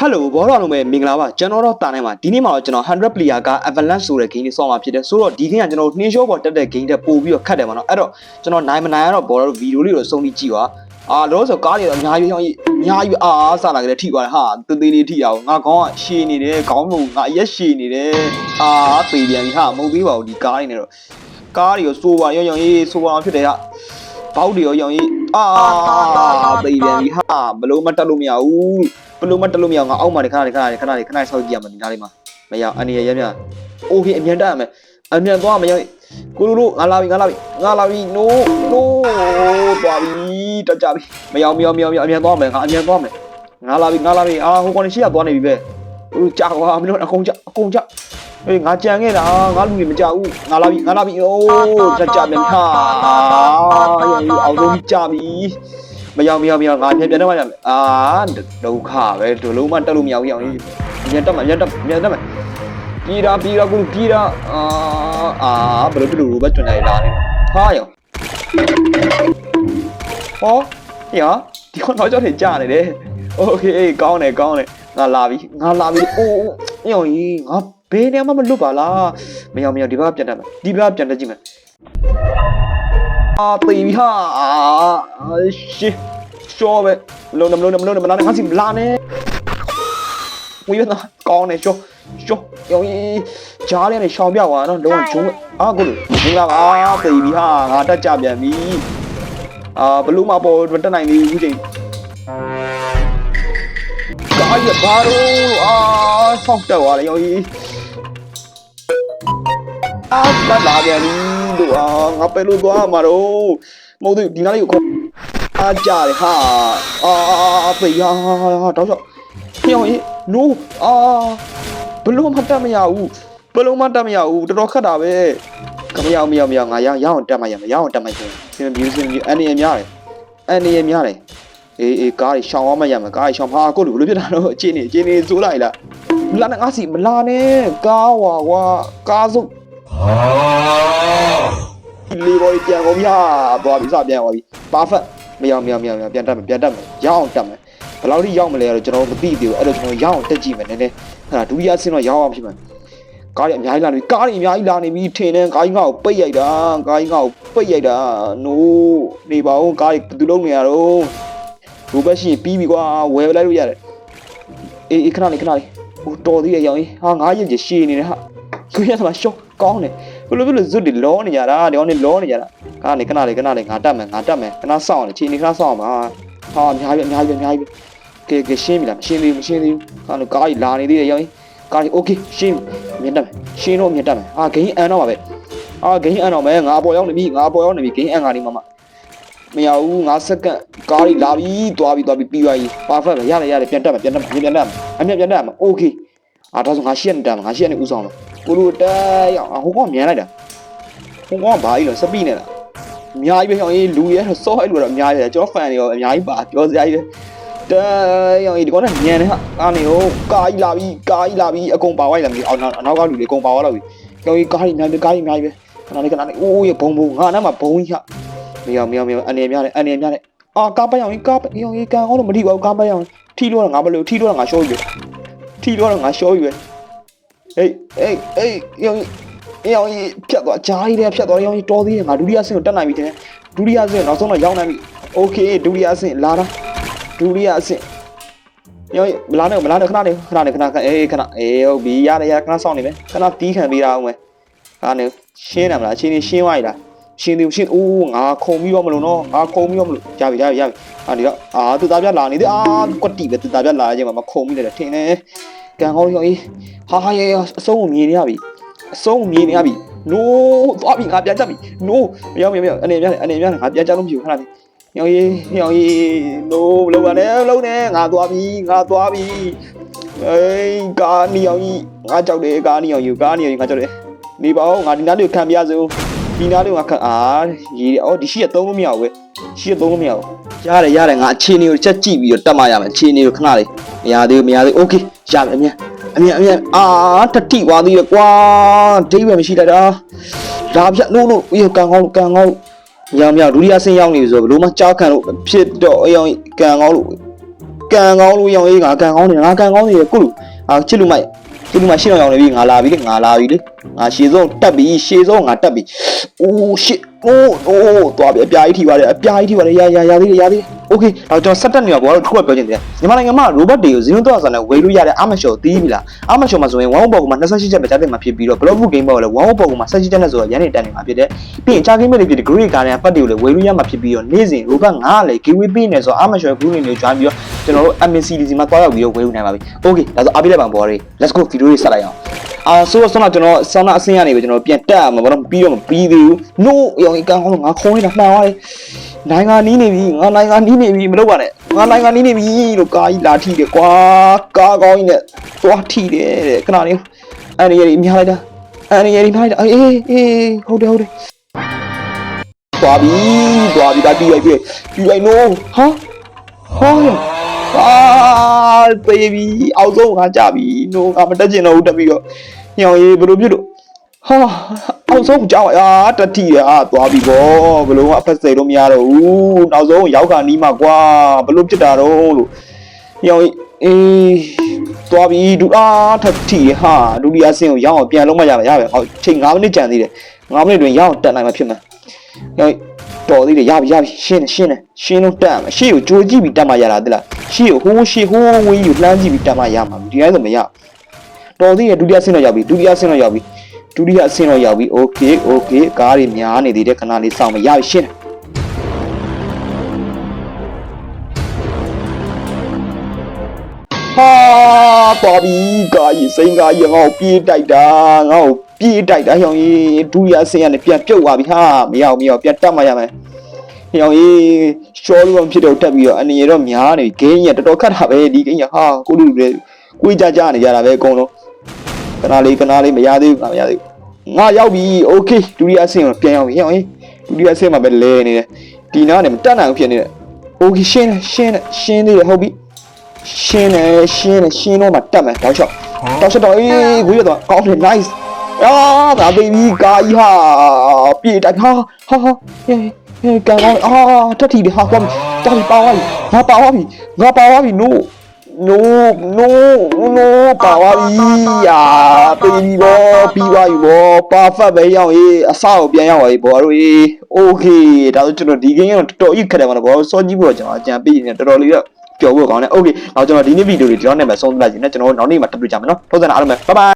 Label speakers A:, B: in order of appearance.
A: ဟယ်လိုဘောတော်လုံးပဲမင်္ဂလာပါကျွန်တော်တော့တာနိုင်ပါဒီနေ့မှာတော့ကျွန်တော်100 player က Avalanche ဆိုတဲ့ game လေးဆောင်းမှာဖြစ်တယ်ဆိုတော့ဒီ game ကကျွန်တော်နှင်းရှောပေါ်တက်တဲ့ game တဲ့ပို့ပြီးတော့ခတ်တယ်ပါနော်အဲ့တော့ကျွန်တော်နိုင်မနိုင်ကတော့ဘောတော်ဗီဒီယိုလေးတော့စုံပြီးကြည့်ပါအာတော့ဆိုကားတွေတော့အများကြီးဟောင်းကြီးအများကြီးအာဆလာကြတယ်ထိပါတယ်ဟာတေးသေးလေးထိရအောင်ငါကောင်းကရှည်နေတယ်ခေါင်းမုံငါအရက်ရှည်နေတယ်အာပေပြန်ပြီဟာမဟုတ်သေးပါဘူးဒီကားတွေနဲ့တော့ကားတွေရောစိုးပါရောင်ရောင်ရေးစိုးပါဖြစ်တယ်ဟာဘောက်တွေရောရောင်ရေးအာပေပြန်ပြီဟာဘလို့မတက်လို့မရဘူး ဘလို့မတက်လို့မရအောင်ငါအောက်မှာတခါတခါတခါတခါဆောက်ကြည့်ရမယ်ဒီနားလေးမှာမရအနေရရမြโอเคအမြန်တက်ရမယ်အမြန်သွားမရကိုလိုလိုငါလာပြီငါလာပြီငါလာပြီ no no သွားပြီတက်ကြပြီမရမရမရမရအမြန်သွားမယ်ငါအမြန်သွားမယ်ငါလာပြီငါလာပြီအာဟိုကောင်ရှိရသွားနေပြီပဲဟိုကြာကွာမင်းတို့အကုန်ကြအကုန်ကြအေးငါကြံခဲ့တာငါလူတွေမကြဘူးငါလာပြီငါလာပြီအိုးကြကြပြန်ဟာအောင်ဆုံးကြပြီ မရောက်မရောက်မရောက်ငါပြန်ပြန်တော့မှရမယ်အာဒုက္ခပဲဒလုံးမတက်လို့မရဘူးအောင်ကြီးပြန်တက်မှာပြန်တက်ပြန်တက်မှာပြည်တာပြည်တာကူပြည်တာအာအာဘယ်လိုဘယ်လိုပဲကျွန်းနေလာနေဟာရောဟောညဒီကောင်တော့ကြောက်နေကြနေတယ်โอเคကောင်းတယ်ကောင်းတယ်ငါလာပြီငါလာပြီအိုးညောင်ကြီးငါဘယ်နေမှမလွတ်ပါလားမရောက်မရောက်ဒီဘက်ပြန်တက်မယ်ဒီဘက်ပြန်တက်ကြည့်မယ် အာတေးပြီဟာအာရှစ်ရှောပဲမလုံးနဲ့မလုံးနဲ့မလုံးနဲ့မလာနဲ့ငါစီမလာနဲ့ဝေးရတော့ကောင်းနေရှောရှောရောင်ကြီးဂျားလေးနဲ့ရှောင်ပြသွားတော့လုံးဝဂျုံအာကိုလို့မင်္ဂလာပါပေပြီဟာငါတက်ကြပြန်ပြီအာဘလူးမပေါ်မတက်နိုင်သေးဘူးချိန်ကားရဘာလို့အာဆောက်တက်သွားလေရောင်ကြီး အာလာလာပြန်ပြီတို့အာငါပဲလို့သွားမှာတော့မဟုတ်သေးဒီနားလေးကိုအားကြတယ်ဟာအာဖေးဟာတောက်ချောက်ညောင်ရင်နိုးအာဘလုံးမတက်မရဘူးဘလုံးမတက်မရဘူးတော်တော်ခက်တာပဲကမရအောင်မရအောင်မရအောင်ငါရရအောင်တက်မရမယ်ရအောင်တက်မချင်းစင်ဘီစင်ဘီအန်ရများတယ်အန်ရများတယ်အေးအေးကားကြီးရှောင်းအောင်မရမယ်ကားကြီးရှောင်းဟာကိုလူဘလို့ဖြစ်တာတော့အချင်းနေအချင်းနေစိုးလိုက်လားမလာနဲ့ငါစီမလာနဲ့ကားဝါကွာကားစုပ် လေဘော်ပြန်ကုန်ပြီဟာသွားပြီစပြန်သွားပြီ perfect မရောက်မရောက်မရောက်မရောက်ပြန်တက်မယ်ပြန်တက်မယ်ရအောင်တက်မယ်ဘယ်လောက်ထိရောက်မလဲတော့ကျွန်တော်မသိသေးဘူးအဲ့တော့ကျွန်တော်ရအောင်တက်ကြည့်မယ်နည်းနည်းဟာဒုတိယဆင်းတော့ရအောင်ဖြစ်မယ်ကားတွေအများကြီးလာနေပြီကားတွေအများကြီးလာနေပြီထင်တယ်ကားကြီးငါ့ကိုပိတ်ရိုက်တာကားကြီးငါ့ကိုပိတ်ရိုက်တာ no နေပါဦးကားကြီးဘယ်သူလုံးနေရတော့ဘူဘက်ရှိရင်ပြီးပြီကွာဝယ်လိုက်လို့ရတယ်အေးအေးခဏလေးခဏလေးဟိုတော်သေးတယ်ရောင်ကြီးဟာငါရင်ကြီးရှည်နေတယ်ဟာ ကိုရသမားရှော့ကောင်းတယ်ဘယ်လိုဘယ်လိုဇွတ်တွေလောနေကြတာဒီကောင်တွေလောနေကြတာ ကားနေခဏလေးခဏလေးငါတက်မယ်ငါတက်မယ်ခဏစောင့်နေချိန်နေခဏစောင့်ပါဟာအများကြီးအများကြီးအများကြီးကဲကဲရှင်းပြီလားမရှင်းသေးဘူးမရှင်းသေးဘူးကားလို့ကားကြီးလာနေသေးတယ်ရောင်းကားကြီးโอเคရှင်းမြင်တက်မယ်ရှင်းတော့မြင်တက်မယ်အာဂိမ်းအန်တော့ပါပဲအာဂိမ်းအန်တော့မယ်ငါပေါ်ရောက်နေပြီငါပေါ်ရောက်နေပြီဂိမ်းအန်ကနေမှမမရဘူးငါစက္ကန့်ကားကြီးလာပြီသွားပြီသွားပြီပြီးသွားပြီပါဖက်ပဲရတယ်ရတယ်ပြန်တက်မယ်ပြန်တက်မယ်ပြန်တက်မယ်အမြတ်ပြန်တက်မယ်โอเค အာဒါဆိုငါရှင်းနေတက်မယ်ငါရှင်းနေဥဆောင်မယ်ကိုလိုတက်ရအောင်ဟိုကောင်မြန်လိုက်တာဟိုကောင်ဘာကြီးလဲစပိနေလားအများကြီးပဲဟောင်းကြီးလူရဲတော့စောအဲ့လူတော့အများကြီးတယ်ကျွန်တော် fan တွေရောအများကြီးပါပြောစရာကြီးတယ်တဲဟောင်းကြီးဒီကောင်နဲ့ညံနေဟာအားနေဟုတ်ကာကြီးလာပြီကာကြီးလာပြီအကုန်ပါဝိုက်လာပြီအောက်နောက်နောက်ကလူတွေအကုန်ပါဝါတော့ပြီဟောင်းကြီးကာကြီးများတယ်ကာကြီးအများကြီးပဲခဏလေးခဏလေးအိုးရဘုံဘုံငါနားမှာဘုံကြီးဟာမရမရမရအနေများတယ်အနေများတယ်အာကားပယောင်ကြီးကားပယောင်ကြီးကန်အောင်လို့မထိပါဘူးကားပယောင်ထီလို့တော့ငါမလို့ထီလို့တော့ငါရှော့ပြီ ထီလို့တော့ငါရှော့ပြီပဲဟေးဟေးဟေးဟောင်းကြီး အေးအောင်ကြီးဖြတ်သွားဂျားကြီးလည်းဖြတ်သွားရောင်းကြီးတော်သေးတယ်ငါဒုတိယဆင့်ကိုတက်နိုင်ပြီတဲ့ဒုတိယဆင့်နောက်ဆုံးတော့ရောက်နိုင်ပြီโอเคဒုတိယဆင့်လာတာဒုတိယဆင့်ရောင်းမလာနဲ့မလာနဲ့ခဏနေခဏနေခဏခဏအေးခဏအေးဟုတ်ပြီရတယ်ရခဏစောင့်နေမယ်ခဏတီးခံပေးရအောင်မယ်ခဏနေရှင်းတယ်မလားအချင်းချင်းရှင်းသွားပြီလားရှင်းသေးရှင်းအိုးငါခုံပြီးတော့မလို့နော်ငါခုံပြီးတော့မလို့ရပြီရပြီရပြီအာဒီတော့အာသူသားပြလာနေသေးအာကွက်တီပဲသူသားပြလာခြင်းမှာမခုံပြီးတယ်ထင်တယ် ကန်ကောင်းရောင်းကြီးဟာဟာရရအဆုံးကိုမြင်နေရပြီအဆုံးမြင်နေရပြီ no သွားပြီငါပြန်ကြပြီ no မရောက်မရောက်မရောက်အနေများအနေများငါပြန်ကြလို့မဖြစ်ဘူးခဏလေးညောင်ကြီးညောင်ကြီး no မလုပ်ပါနဲ့မလုပ်နဲ့ငါသွားပြီငါသွားပြီအေးကာနီအောင်ကြီးငါကြောက်တယ်ကာနီအောင်ယူကာနီအောင်ယူငါကြောက်တယ်နေပါဦးငါဒီနားလေးကိုခံပြရစို့ဒီနားလေးကိုငါခံအာရေးတယ်အော်ဒီရှိရသုံးလို့မရဘူးပဲရှိရသုံးလို့မရဘူးရတယ်ရတယ်ငါအခြေအနေကိုချက်ကြည့်ပြီးတော့တက်မှရမယ်အခြေအနေကိုခဏလေးမ ရသေးဘူးမရသေးဘူး okay ရတယ်အမြင်အမြင်အမြင်အာတတိသွားသေးရကွာဒိဗယ်မရှိလိုက်တာဒါပြလို့လို့အေးကန်ကောင်းလို့ကန်ကောင်းလို့မြောင်မြောင်ဒုတိယဆင်းရောက်နေပြီဆိုဘလို့မှကြားခံလို့ဖြစ်တော့အေးအောင်ကန်ကောင်းလို့ကန်ကောင်းလို့ရောင်ရေးငါကန်ကောင်းနေငါကန်ကောင်းနေရကုလူအာချစ်လူမိုက်ချစ်လူမိုက်ရှင်းအောင်ရောင်နေပြီငါလာပြီလေငါလာပြီလေငါရှေ့ဆုံးတက်ပြီရှေ့ဆုံးငါတက်ပြီအိုးရှစ်အိုးအိုးသွားပြီအပြားကြီးထိပါတယ်အပြားကြီးထိပါတယ်ရရရသေးတယ်ရသေးတယ် โอเคတော့ကျွန်တော်ဆက်တက်နေပါဘောတော့တစ်ခုပဲပြောချင်တယ်ညီမနိုင်ငံမှာ robot တွေကို zero တော့ဆိုတော့ဝယ်လို့ရတဲ့ armor shot တီးပြီလား armor shot မှာဆိုရင်1ဘောကမှာ28ချက်ပဲကြားတင်မှာဖြစ်ပြီးတော့ block book game ဘောကလည်း1ဘောကမှာ28ချက်နဲ့ဆိုတော့ရန်နေတက်နေမှာဖြစ်တယ်ပြီးရင် char game တွေဖြစ်တဲ့ great garden ပတ်တွေကိုလည်းဝယ်လို့ရမှာဖြစ်ပြီးတော့နေ့စဉ် robot 9ကလည်း giveaway ပေးနေဆိုတော့ armor shot group တွေနဲ့ join ပြီးတော့ကျွန်တော်တို့ MCDC မှာတွားရောက်ပြီးတော့ဝယ်လို့နိုင်ပါပြီ okay ဒါဆိုအားပေးလိုက်ပါဘောတွေ let's go video တွေဆက်လိုက်အောင်အာဆိုတော့ဆောင်းတော့ကျွန်တော်ဆောင်းတော့အဆင်းရနေပြီကျွန်တော်ပြန်တက်ရမှာဘာလို့ပြီးတော့မပြီးသေးဘူး no ရောင်အကန်ဟောင်းငါခေါင်းနေတာမှန်သွားတယ် နိုင်ငံနီးနေပြီငါနိုင်ငံနီးနေပြီမလုပ်ပါနဲ့ငါနိုင်ငံနီးနေပြီလို့ကာကြီးလာထိတယ်ကွာကာကောင်းကြီးနဲ့သွားထိတယ်တဲ့ခဏလေးအဲ့ဒီရည်အများလိုက်တာအဲ့ဒီရည်အများလိုက်တာအေးအေးဟုတ်တယ်ဟုတ်တယ်သွားပြီသွားပြီဒါပြီးရိုက်ပြီပြီးရိုက် no ဟာဟာအာတေးပြီအောက်ဆုံးငါကြပြီ no ငါမတက်ချင်တော့ဘူးတက်ပြီးတော့ညောင်ရေးဘယ်လိုဖြစ်လို့ ဟာအောင်ဆုံးကြောက်အာတတိရအာသွားပြီဗောဘလုံးကအဖက်စိတ်လို့မရတော့ဘူးနောက်ဆုံးရောက်ခါနီးမှာကွာဘလို့ဖြစ်တာတော့လို့ညောင်အေးသွားပြီဒူအာတတိရဟာဒုတိယဆင်းကိုရောက်အောင်ပြန်လုံးမရပါရပါဟောချိန်9မိနစ်ကြံသေးတယ်9မိနစ်တွင်ရောက်အောင်တက်နိုင်မှာဖြစ်မှာညောင်တော်သေးတယ်ရပြီရပြီရှင်းတယ်ရှင်းတယ်ရှင်းလို့တက်မှာရှေ့ကိုကြိုးကြည့်ပြီးတက်မှရတာတိလားရှေ့ကိုဟိုးရှေ့ဟိုးဝင်းကြီးကိုလှမ်းကြည့်ပြီးတက်မှရမှာဒီတိုင်းဆိုမရတော်သေးတယ်ဒုတိယဆင်းတော့ရောက်ပြီဒုတိယဆင်းတော့ရောက်ပြီ ဒုတိယအဆင့်တော့ရောက်ပြီ okay okay ကားတွေများနေသေးတဲ့ခဏလေးစောင့်မရရှင်းဟာတော်ပြီကာကြီးစိန်ကာကြီးငါ့ကိုပြေးတိုက်တာငါ့ကိုပြေးတိုက်တာဟောင်ကြီးဒုရအစင်ကနေပြန်ပြုတ်သွားပြီဟာမရအောင်မရအောင်ပြန်တက်မှရမယ်ဟောင်ကြီးရှော်လို့ဖြစ်တော့တက်ပြီးတော့အနေရတော့များနေဂိမ်းကြီးကတော်တော်ခတ်တာပဲဒီဂိမ်းကြီးဟာကိုလူတွေကိုကြကြနေကြတာပဲအကုန်လုံးကနာလေးကနာလေးမရသေးဘူးမရသေးဘူး ငါရောက်ပြီโอเคဒုတိယအဆင့်ကိုပြန်ရောက်ပြီဟဲ့ဟင်ဒုတိယအဆင့်မှာပဲလဲနေတယ်ဒီနားကနေမတက်နိုင်ဘူးဖြစ်နေတယ်โอเคရှင်းတယ်ရှင်းတယ်ရှင်းသေးတယ်ဟုတ်ပြီရှင်းတယ်ရှင်းတယ်ရှင်းတော့မှတက်မယ်တောက်လျှောက်တောက်လျှောက်တော့အေးကိုရတော့ကောင်းတယ် nice အာဒါဘေဘီကာကြီးဟာပြေးတိုက်ဟာဟာဟာဟေးဟေးကန်ကောင်းအာတက်ထီတယ်ဟာကွာတာပြီပါဝါပြီငါပါဝါပြီငါပါဝါပြီ no no no no ပါဝါပြီယာပြေးပြီဘော ပြီးသွားပြီဘော perfect ပဲရောက်ရေးအစကိုပြန်ရောက်သွားပြီဘောတို့ရေး okay ဒါဆိုကျွန်တော်ဒီ game ကတော့တော်တော်ကြီးခက်တယ်မှာဘောစောကြီးဖို့တော့ကျွန်တော်အကြံပေးနေတော်တော်လေးတော့ပျော်ဖို့ကောင်းတယ် okay နောက်ကျွန်တော်ဒီနေ့ဗီဒီယိုလေးဒီတော့နဲ့ပဲဆုံးသတ်လိုက်ခြင်းနဲ့ကျွန်တော်တို့နောက်နေ့မှာတက်ပြကြမယ်နော်ထုံးစံအားလုံးပဲ bye bye